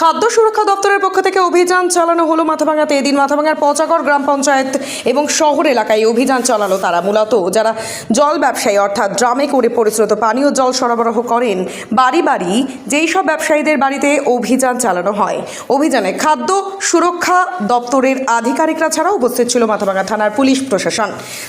খাদ্য সুরক্ষা দপ্তরের পক্ষ থেকে অভিযান চালানো হলো মাথাভাঙাতে। এদিন মাথাভাঙার পচাগড় গ্রাম পঞ্চায়েত এবং শহর এলাকায় অভিযান চালালো তারা। মূলত যারা জল ব্যবসায়ী, অর্থাৎ ড্রামে করে পরিশ্রুত পানীয় জল সরবরাহ করেন, বাড়ি বাড়ি যেই সব ব্যবসায়ীদের বাড়িতে অভিযান চালানো হয়। অভিযানে খাদ্য সুরক্ষা দপ্তরের আধিকারিকরা ছাড়াও উপস্থিত ছিল মাথাভাঙা থানার পুলিশ প্রশাসন।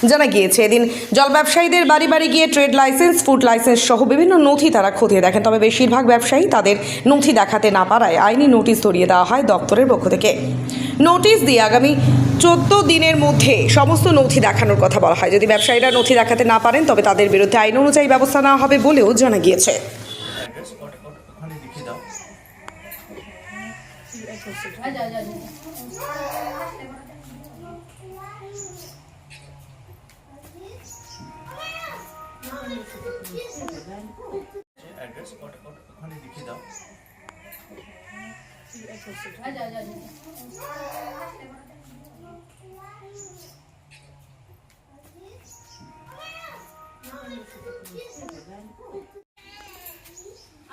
জানা গিয়েছে, এদিন জল ব্যবসায়ীদের বাড়ি বাড়ি গিয়ে ট্রেড লাইসেন্স, ফুড লাইসেন্স সহ বিভিন্ন নথি তারা খতিয়ে দেখেন। তবে বেশিরভাগ ব্যবসায়ী তাদের নথি দেখাতে না পারায় আইনি নোটিশ ধরিয়ে দেওয়া হয় দপ্তরের পক্ষ থেকে। নোটিশ দিয়ে আগামী চোদ্দ দিনের মধ্যে সমস্ত নথি দেখানোর কথা বলা হয়। যদি ব্যবসায়ীরা নথি দেখাতে না পারেন, তবে তাদের বিরুদ্ধে আইন অনুযায়ী ব্যবস্থা নেওয়া হবে বলেও জানা গিয়েছে। অ্যাড্রেস ওখানে লিখে দাও অ্যাড্রেস ওখানে লিখে দাও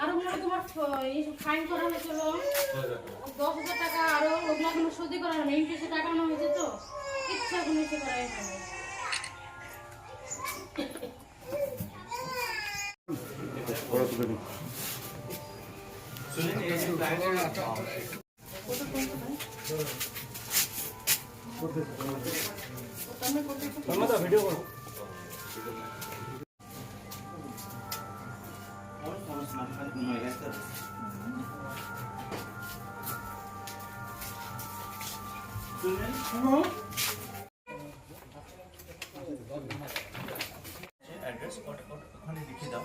আরও মনে তোমার ফাইন করা হয়েছিল দশ হাজার টাকা আরও ওগুলো কোনো সহ্য করা হয় ইন্টারেস্টে টাকা নেওয়া হয়েছে তো। ইচ্ছা কোনো ইচ্ছে করা হয় যে client- অ্যাড্রেস ওখানে লিখে দাও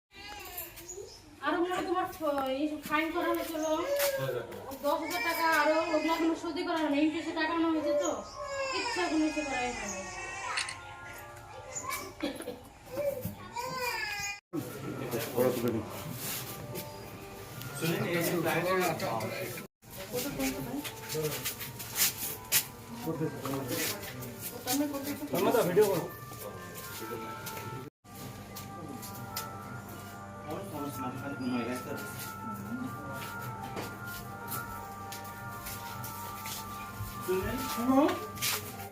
ফাইন করা হয়েছিল দশ হাজার টাকা আরও ওগুলো কোনো সহ্য করা হয় না ইন্টারেস্টে টাকা হয়েছে তো। ইচ্ছে করা। smartphone mobile terus. Student,